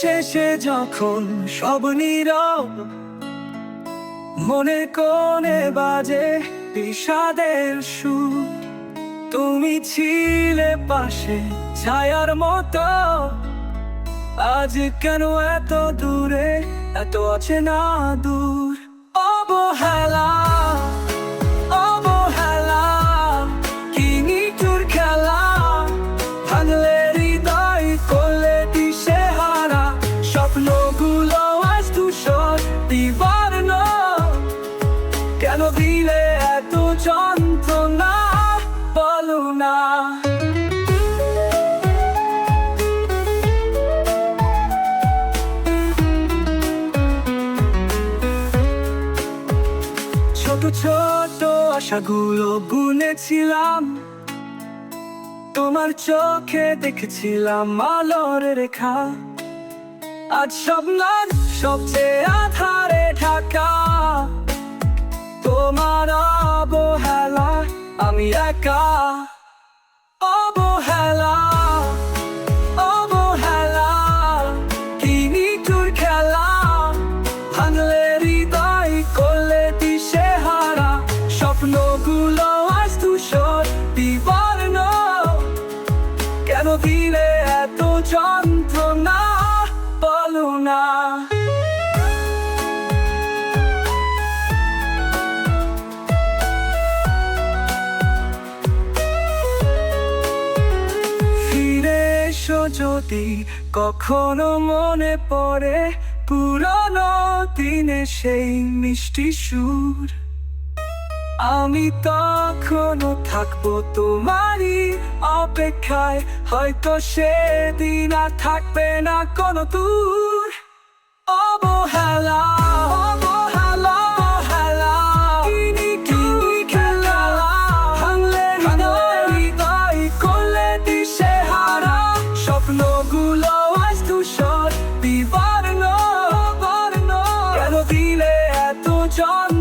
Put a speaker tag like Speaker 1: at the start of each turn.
Speaker 1: শেষে যখন সব নীরব মনে কোণে বাজে বিষাদের সুর, তুমি ছিলে পাশে ছায়ার মতো। আজ কেন এত দূরে, এত আছে না দূর? অবহেলা ছোট আশাগুলো বুনেছিলাম। তোমার চোখে দেখেছিলাম আলোর রেখা। আজ সব নাচ সবচেয়ে আধারে ঢাকা। তোমার অবহেলা, আমি একা। অবহেলা যদি কখনো মনে পড়ে পুরনো দিনে সেই মিষ্টি সুর, আমি তখনও থাকব তোমারই অপেক্ষায়। হয়তো সেদিন আর থাকবে না কোনো দূর। John